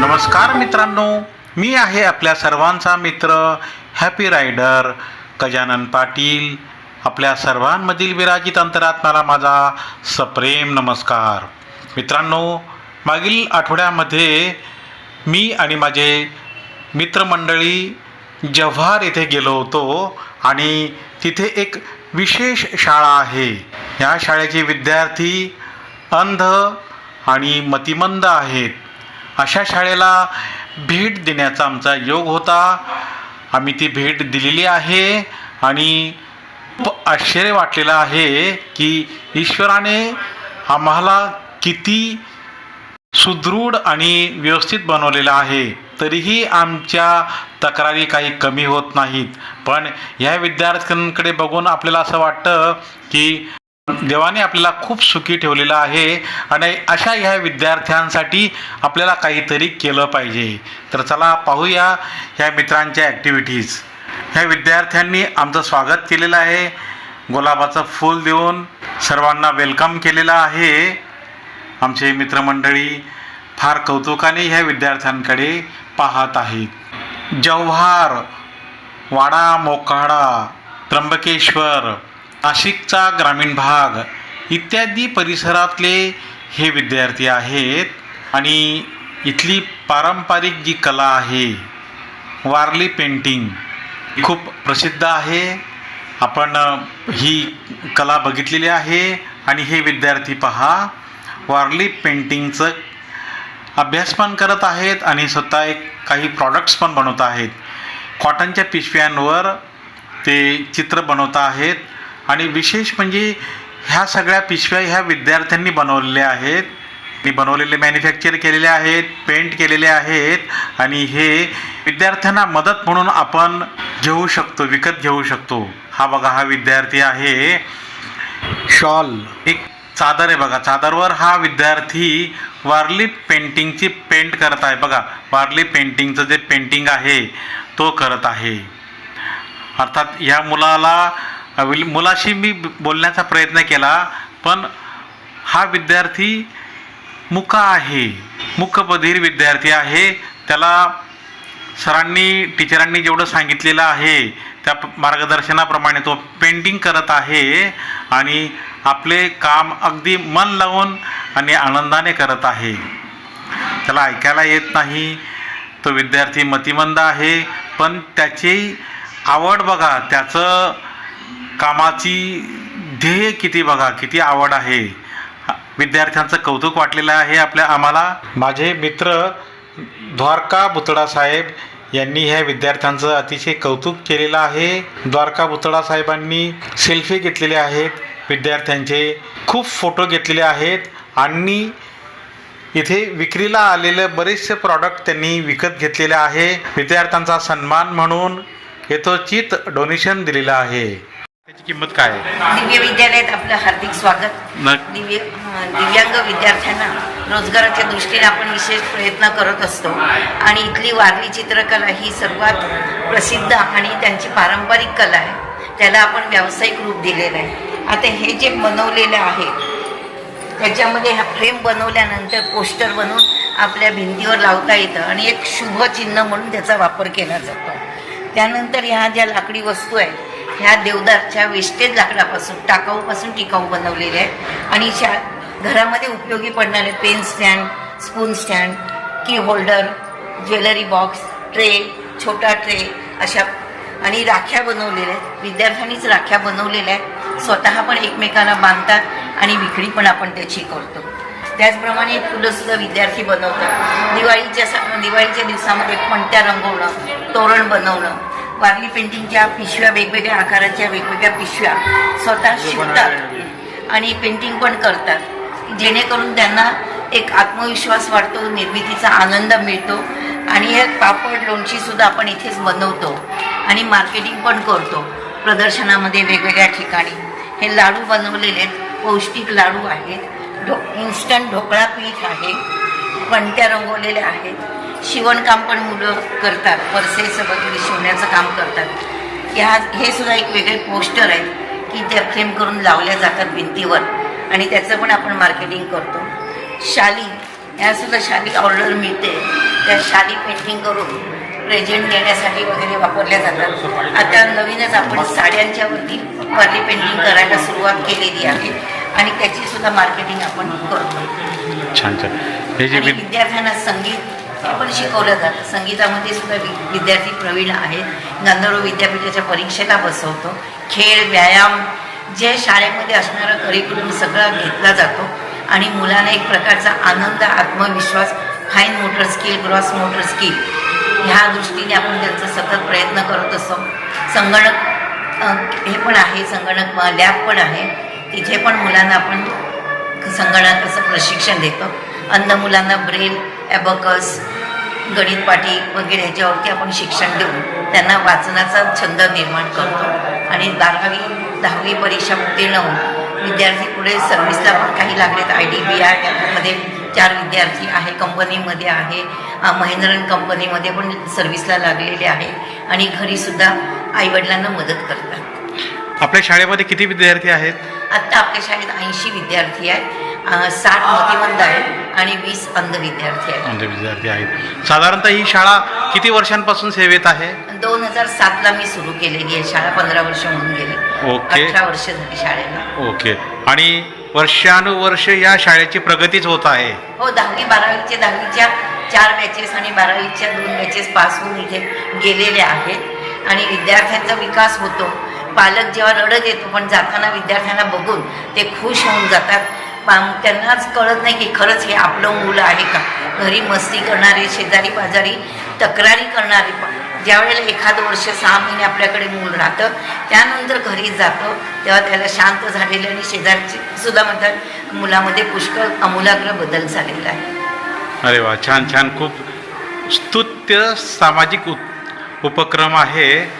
नमस्कार मित्रांनो मी आहे आपल्या सर्वांचा मित्र हॅपी रायडर गजानन पाटील. आपल्या सर्वांमधील विराजित अंतरात्माला माझा सप्रेम नमस्कार. मित्रांनो मागील आठवड्यामध्ये मी आणि माझे मित्रमंडळी जव्हार येथे गेलो होतो आणि तिथे एक विशेष शाळा आहे. या शाळेचे विद्यार्थी अंध आणि मतिमंद आहेत. अशा शाळेला भेट देण्याचा आमचा योग होता. आम्ही ती भेट दिलेली आहे आणि खूप आश्चर्य वाटलेलं आहे की ईश्वराने आम्हाला किती सुदृढ आणि व्यवस्थित बनवलेलं आहे. तरीही आमच्या तक्रारी काही कमी होत नाहीत. पण ह्या विद्यार्थ्यांकडे बघून आपल्याला असं वाटतं की देवाने आपल्याला खूप सुखी ठेवलेलं आहे आणि अशा ह्या विद्यार्थ्यांसाठी आपल्याला काहीतरी केलं पाहिजे. तर चला पाहूया ह्या मित्रांच्या ॲक्टिव्हिटीज ह्या विद्यार्थ्यांनी आमचं स्वागत केलेलं आहे. गुलाबाचं फूल देऊन सर्वांना वेलकम केलेलं आहे. आमचे मित्रमंडळी फार कौतुकाने ह्या विद्यार्थ्यांकडे पाहत आहेत. जव्हार वाडा मोकाडा त्र्यंबकेश्वर नाशिकचा ग्रामीण भाग इत्यादी परिसरातले हे विद्यार्थी आहेत आणि इथली पारंपरिक जी कला आहे वारली पेंटिंग खूप प्रसिद्ध आहे. आपण ही कला बघितलेली आहे आणि हे विद्यार्थी पहा वारली पेंटिंगचं अभ्यास पण करत आहेत आणि स्वतः एक काही प्रॉडक्ट्स पण बनवत आहेत. कॉटनच्या पिशव्यांवर ते चित्र बनवत आहेत. आणि विशेष म्हणजे ह्या सगळ्या पिशव्या ह्या विद्यार्थ्यांनी बनवलेल्या आहेत. मी बनवलेले मॅन्युफॅक्चर केलेले आहेत पेंट केलेले आहेत आणि हे विद्यार्थ्यांना मदत म्हणून आपण घेऊ शकतो विकत घेऊ शकतो. हा बघा हा विद्यार्थी आहे. शॉल. एक चादर आहे बघा. चादरवर हा विद्यार्थी वारली पेंटिंगची पेंट करत आहे. बघा वारली पेंटिंगचं जे पेंटिंग आहे तो करत आहे. अर्थात या मुलाला मुलाशी मी बोलण्याचा प्रयत्न केला पण हा विद्यार्थी मुका आहे. मुकबधीर विद्यार्थी आहे. त्याला सरांनी टीचरांनी जेवढं सांगितलेलं आहे त्या मार्गदर्शनाप्रमाणे तो पेंटिंग करत आहे आणि आपले काम अगदी मन लावून आणि आनंदाने करत आहे. त्याला ऐकायला येत नाही. तो विद्यार्थी मतिमंद आहे पण त्याची आवड बघा त्याचं कामाची ध्येय किती बघा किती आवड आहे. विद्यार्थ्यांचं कौतुक वाटलेलं आहे आपल्या आम्हाला. माझे मित्र द्वारका बुतडा साहेब यांनी ह्या विद्यार्थ्यांचं अतिशय कौतुक केलेलं आहे. द्वारका बुतडा साहेबांनी सेल्फी घेतलेले आहेत. विद्यार्थ्यांचे खूप फोटो घेतलेले आहेत. आणि इथे विक्रीला आलेले बरेचसे प्रॉडक्ट त्यांनी विकत घेतलेले आहे. विद्यार्थ्यांचा सन्मान म्हणून यथोचित डोनेशन दिलेलं आहे. त्याची किंमत काय आहे? दिव्य विद्यालयात आपलं हार्दिक स्वागत. न दिव्य अं, दिव्यांग विद्यार्थ्यांना रोजगाराच्या दृष्टीने आपण विशेष प्रयत्न करत असतो. आणि इथली वारली चित्रकला ही सर्वात प्रसिद्ध आणि त्यांची पारंपरिक कला आहे. त्याला आपण व्यावसायिक रूप दिलेलं आहे. आता हे जे बनवलेलं आहे त्याच्यामध्ये हा फ्रेम बनवल्यानंतर पोस्टर बनवून आपल्या भिंतीवर लावता येतं आणि एक शुभ चिन्ह म्हणून त्याचा वापर केला जातो. त्यानंतर ह्या ज्या लाकडी वस्तू आहेत ह्या देवदारच्या वेस्टेज लाकडापासून टाकाऊपासून टिकाऊ बनवलेल्या आहेत. आणि शा घरामध्ये उपयोगी पडणारे pen stand spoon stand key holder jewellery box tray छोटा ट्रे अशा आणि राख्या बनवलेल्या आहेत. विद्यार्थ्यांनीच राख्या बनवलेल्या आहेत. स्वतः पण एकमेकांना बांधतात आणि विक्री पण आपण त्याची करतो. त्याचप्रमाणे फुलंसुद्धा विद्यार्थी बनवतात. दिवाळीच्या दिवाळीच्या दिवसामध्ये पणत्या रंगवणं तोरण बनवणं वारली पेंटिंगच्या पिशव्या वेगवेगळ्या आकाराच्या वेगवेगळ्या पिशव्या. स्वतः शिवतात आणि पेंटिंग पण करतात. जेणेकरून त्यांना एक आत्मविश्वास वाढतो निर्मितीचा आनंद मिळतो. आणि हे पापड लोणची सुद्धा आपण इथेच बनवतो. आणि मार्केटिंग पण करतो. प्रदर्शनामध्ये वेगवेगळ्या ठिकाणी. हे लाडू बनवलेले आहेत पौष्टिक लाडू आहेत. ढो इन्स्टंट ढोकळा पीठ आहे. पणत्या रंगवलेल्या आहेत. शिवणकाम पण मुलं करतात पर्सेस वगैरे शिवण्याचं काम करतात. ह्या हे सुद्धा एक वेगळे पोस्टर आहेत की त्या फ्रेम करून लावल्या जातात भिंतीवर. आणि त्याचं पण आपण मार्केटिंग करतो. शाली यासुद्धा शाली ऑर्डर मिळते. त्या शाली पेंटिंग करून प्रेझेंट देण्यासाठी वगैरे वापरल्या जातात. आता नवीनच आपण साड्यांच्यावरती वारली पेंटिंग करायला सुरुवात केलेली आहे. आणि त्याची सुद्धा मार्केटिंग आपण करतो. छान छान. हे विद्यार्थ्यांना संगीत हे पण शिकवलं जातं. संगीतामध्ये सुद्धा वि- विद्यार्थी प्रवीण आहेत. गंधर्व विद्यापीठाच्या परीक्षेला बसवतो. खेळ व्यायाम जे शाळेमध्ये असणारा करिक्युलम सगळा घेतला जातो. आणि मुलांना एक प्रकारचा आनंद आत्मविश्वास fine motor skill gross motor skill ह्या दृष्टीने आपण त्यांचा सतत प्रयत्न करत असतो. संगणक हे पण आहे. संगणक लॅब पण आहे. तिथे पण मुलांना आपण संगणकाचं प्रशिक्षण देतो. अंध मुलांना ब्रेल ॲबकस गणित पाठी वगैरे ह्याच्यावरती आपण शिक्षण देऊन त्यांना वाचनाचा छंद निर्माण करतो. आणि बारावी दहावी परीक्षा उत्तीर्ण होऊन विद्यार्थी पुढे सर्व्हिसला पण काही लागलेत. आय डी बी आयमध्ये चार विद्यार्थी आहे कंपनीमध्ये आहे महिंद्रन कंपनीमध्ये पण सर्व्हिसला लागलेले आहे. आणि घरीसुद्धा आईवडिलांना मदत करतात. आपल्या शाळेमध्ये किती विद्यार्थी आहेत? आत्ता आपल्या शाळेत ऐंशी विद्यार्थी आहेत. साठ मतिमंद आहेत आणि वीस अंध विद्यार्थी आहेत. म्हणजे विद्यार्थी आहेत. साधारणतः ही शाळा किती वर्षांपासून सेवेत आहे? दोन हजार सातला मी सुरू केलेली आहे. शाळा पंधरा वर्ष होऊन गेली. ओके. अठरा वर्ष झाली शाळेला. ओके. आणि वर्षानुवर्ष या शाळेची प्रगतीच होत आहे. हो दहावी बारावीचे दहावीच्या चार बॅचेस आणि बारावीच्या दोन बॅचेस पास होऊन इथे गेलेले आहेत. आणि विद्यार्थ्यांचा विकास होतो. पालक जेव्हा रडत येतो पण जाताना विद्यार्थ्यांना बघून ते खुश होऊन जातात. त्यांनाच कळत नाही की खरंच हे आपलं मुलं आहे का? घरी मस्ती करणारे शेजारी पाजारी तक्रारी करणारे प- ज्यावेळेला एखादं वर्ष सहा महिने आपल्याकडे मूल राहतं त्यानंतर घरी जातं तेव्हा त्याला शांत झालेलं आणि शेजारचे सुद्धा म्हणतात मुलामध्ये पुष्कळ अमूलाग्र बदल झालेला आहे. अरे वा छान छान. खूप स्तुत्य सामाजिक उप उपक्रम आहे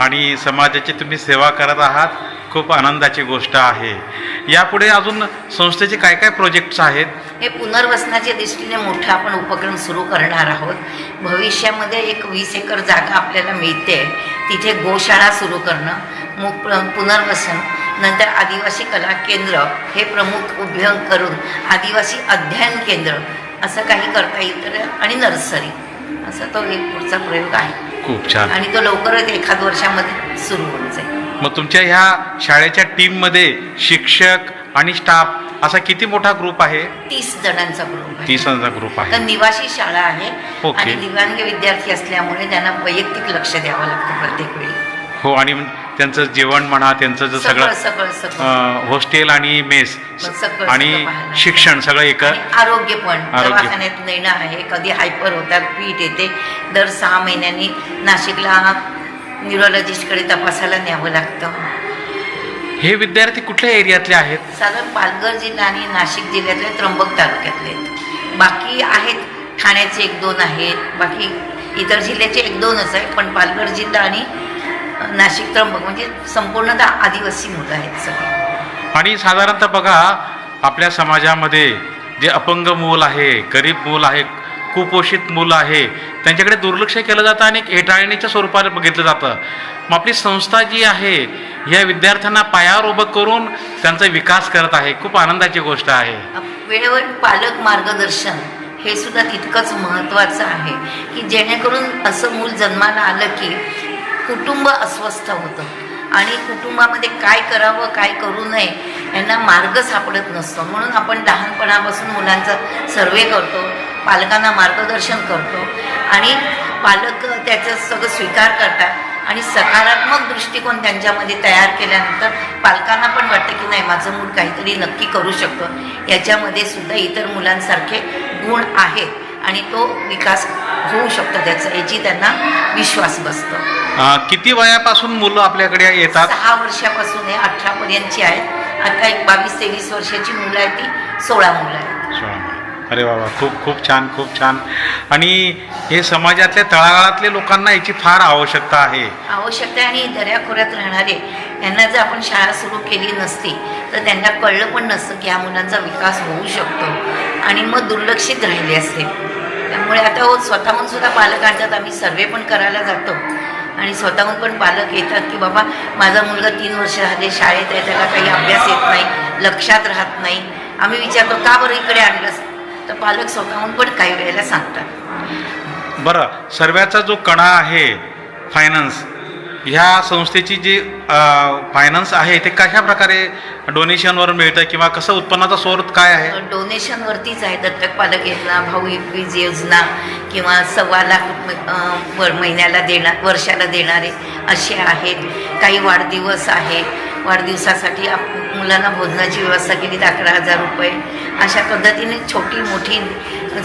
आणि समाजाची तुम्ही सेवा करत आहात. खूप आनंदाची गोष्ट आहे. यापुढे अजून संस्थेचे काय काय प्रोजेक्ट्स आहेत? हे पुनर्वसनाच्या दृष्टीने मोठा आपण उपक्रम सुरू करणार आहोत. भविष्यामध्ये एक वीस एकर जागा आपल्याला मिळते. तिथे गोशाळा सुरू करणं मु प्र- पुनर्वसन नंतर आदिवासी कला केंद्र हे प्रमुख उभे करून आदिवासी अध्ययन केंद्र असं काही करता येईल तर आणि नर्सरी असा तो एक पुढचा प्रयोग आहे. खूप छान. आणि तो लवकरच एखाद वर्षामध्ये सुरू होऊन जाईल. मग तुमच्या ह्या शाळेच्या टीममध्ये शिक्षक आणि स्टाफ असा किती मोठा ग्रुप आहे? तीस जणांचा ग्रुप तीस जणांचा ग्रुप तर आहे निवासी शाळा आहे ओके. आणि दिव्यांग विद्यार्थी असल्यामुळे त्यांना वैयक्तिक लक्ष द्यावं लागतं प्रत्येक वेळी. हो आणि त्यांचं जेवण म्हणा त्यांचं जर सगळं सगळं सगळं सगळं. अं, हॉस्टेल आणि मेस मग सगळं- आणि सगळं पाहायला. शिक्षण सगळं एक आणि आरोग्य पण. आरोग्य. दवाखान्यात नेणं आहे कधी हायपर होतात पीठ येते. दर सहा महिन्यांनी नाशिकला न्यूरोलॉजिस्टकडे तपासायला न्यावं लागतं. हे विद्यार्थी कुठल्या एरियातले आहेत? साधारण पालघर जिल्हा आणि नाशिक जिल्ह्यातले त्र्यंबक तालुक्यातले आहेत. बाकी आहेत ठाण्याचे एक दोन आहेत बाकी इतर जिल्ह्याचे एक दोनच आहेत पण पालघर जिल्हा आणि अ, नाशिक त्र्यंबक म्हणजे संपूर्णतः आदिवासी मुलं आहेत सगळे. आणि साधारणतः बघा आपल्या समाजामध्ये जे अपंग मूल आहे गरीब मूल आहे कुपोषित मुलं आहे. त्यांच्याकडे दुर्लक्ष केलं जातं आणि हेटाळणीच्या स्वरूपात बघितलं जातं. मग आपली संस्था जी आहे या विद्यार्थ्यांना पायावर उभं करून त्यांचा विकास करत आहे. खूप आनंदाची गोष्ट आहे. वेळेवर पालक मार्गदर्शन हे सुद्धा तितकंच महत्त्वाचं आहे की जेणेकरून असं मूल जन्माला आलं की कुटुंब अस्वस्थ होतं. आणि कुटुंबामध्ये काय करावं काय करू नये यांना मार्ग सापडत नसतो. म्हणून आपण लहानपणापासून मुलांचा सर्वे करतो. पालकांना मार्गदर्शन करतो आणि पालक त्याचं सगळं स्वीकार करतात आणि सकारात्मक दृष्टिकोन त्यांच्यामध्ये तयार केल्यानंतर पालकांना पण वाटतं की नाही माझं मूल काहीतरी नक्की करू शकतं. याच्यामध्ये सुद्धा इतर मुलांसारखे गुण आहेत आणि तो विकास होऊ शकतो त्याचा याची त्यांना विश्वास बसतो. किती वयापासून मुलं आपल्याकडे येतात? सहा वर्षापासून हे अठरापर्यंतची आहेत. आता एक बावीस तेवीस वर्षाची मुलं आहेत ती सोळा मुलं आहेत. अरे बाबा खूप खूप छान खूप छान. आणि हे समाजातल्या तळागाळातल्या लोकांना याची फार आवश्यकता आहे. आवश्यकता आणि दर्याखोऱ्यात राहणारे यांना जर आपण शाळा सुरू केली नसती तर त्यांना कळलं पण नसतं की ह्या मुलांचा विकास होऊ शकतो आणि मग दुर्लक्षित राहिले असते. त्यामुळे आता हो स्वतःहून सुद्धा पालक आणतात आम्ही सर्वे पण करायला जातो. आणि स्वतःहून पण पालक येतात की बाबा माझा मुलगा तीन वर्ष झाले शाळेत आहे त्याला काही अभ्यास येत नाही लक्षात राहत नाही. आम्ही विचारतो का बरं इकडे आणलं तर पालक स्वतःहून पण काही वेळेला सांगतात. बरं सर्व्याचा जो कणा आहे फायनान्स ह्या संस्थेची जी फायनान्स आहे ते कशा प्रकारे डोनेशनवर मिळतं किंवा कसं उत्पन्नाचा स्रोत काय आहे? डोनेशनवरतीच आहे दत्तक पालक योजना भाऊ वीज योजना किंवा सव्वा लाख वर महिन्याला देणार वर्षाला देणारे असे आहेत. काही वाढदिवस आहे. वाढदिवसासाठी आप मुलांना भोजनाची व्यवस्था केली अकरा हजार रुपये. अशा पद्धतीने छोटी मोठी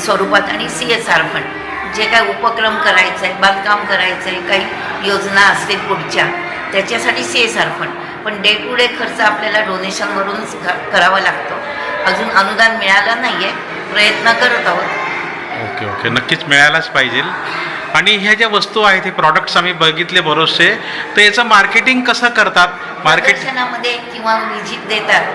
स्वरूपात आणि सी एस आर फंड जे काय उपक्रम करायचं आहे बांधकाम करायचं आहे काही योजना असतील पुढच्या त्याच्यासाठी सी एस आर फंड पण डे टू डे खर्च आपल्याला डोनेशनवरूनच करावा लागतो. अजून अनुदान मिळालं नाही आहे प्रयत्न करत आहोत. Okay okay. नक्कीच मिळायलाच पाहिजे. आणि ह्या ज्या वस्तू आहेत हे प्रॉडक्ट्स आम्ही बघितले बरोचसे तर याचं मार्केटिंग कसं करतात? मार्केट प्रदर्शनामध्ये किंवा विजिट देतात.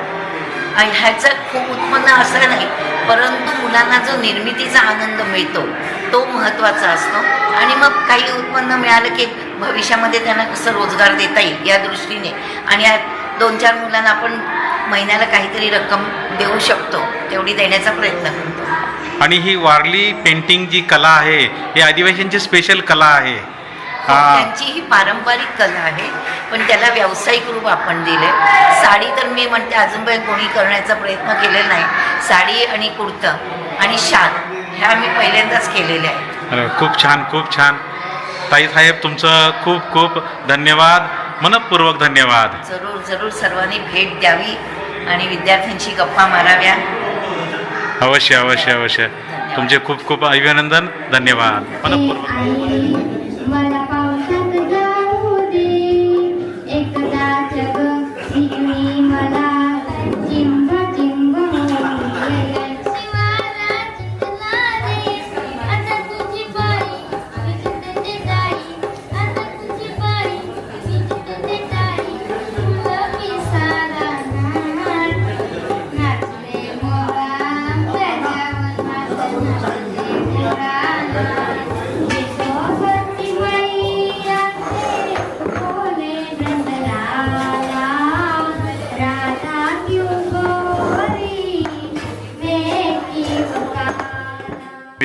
ह्याचं खूप उत्पन्न असं नाही परंतु मुलांना जो निर्मितीचा आनंद मिळतो तो महत्त्वाचा असतो. आणि मग काही उत्पन्न मिळालं की भविष्यामध्ये त्यांना कसं रोजगार देता येईल या दृष्टीने. आणि या दोन चार मुलांना आपण महिन्याला काहीतरी रक्कम देऊ शकतो तेवढी देण्याचा प्रयत्न करतो. आणि ही वारली पेंटिंग जी कला आहे ही आदिवासींची स्पेशल कला आहे. त्यांची ही पारंपरिक कला आहे. पण त्याला व्यावसायिक रूप आपण दिले साडी तर मी म्हणते अजूनपर्यंत कोणी करण्याचा प्रयत्न केलेला नाही. साडी आणि कुर्तं आणि शाल ह्या मी पहिल्यांदाच केलेल्या आहेत. खूप छान खूप छान. ताई साहेब तुमचं खूप खूप धन्यवाद. मनपूर्वक धन्यवाद. जरूर जरूर. सर्वांनी भेट द्यावी आणि विद्यार्थ्यांशी गप्पा माराव्या. अवश्य अवश्य अवश्य. तुमचे खूप खूप अभिनंदन. धन्यवाद. मनपूर्वक.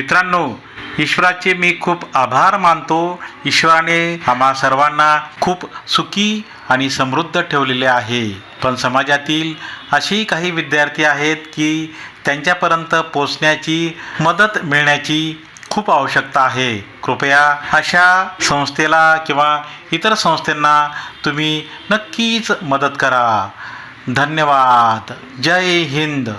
मित्रांनो ईश्वराचे मी खूप आभार मानतो. ईश्वराने आम्हा सर्वांना खूप सुखी आणि समृद्ध ठेवलेले आहे. पण समाजातील अशी काही विद्यार्थी आहेत की त्यांच्यापर्यंत पोचण्याची मदत मिळण्याची खूप आवश्यकता आहे. कृपया अशा संस्थेला किंवा इतर संस्थांना तुम्ही नक्कीच मदत करा. धन्यवाद. जय हिंद.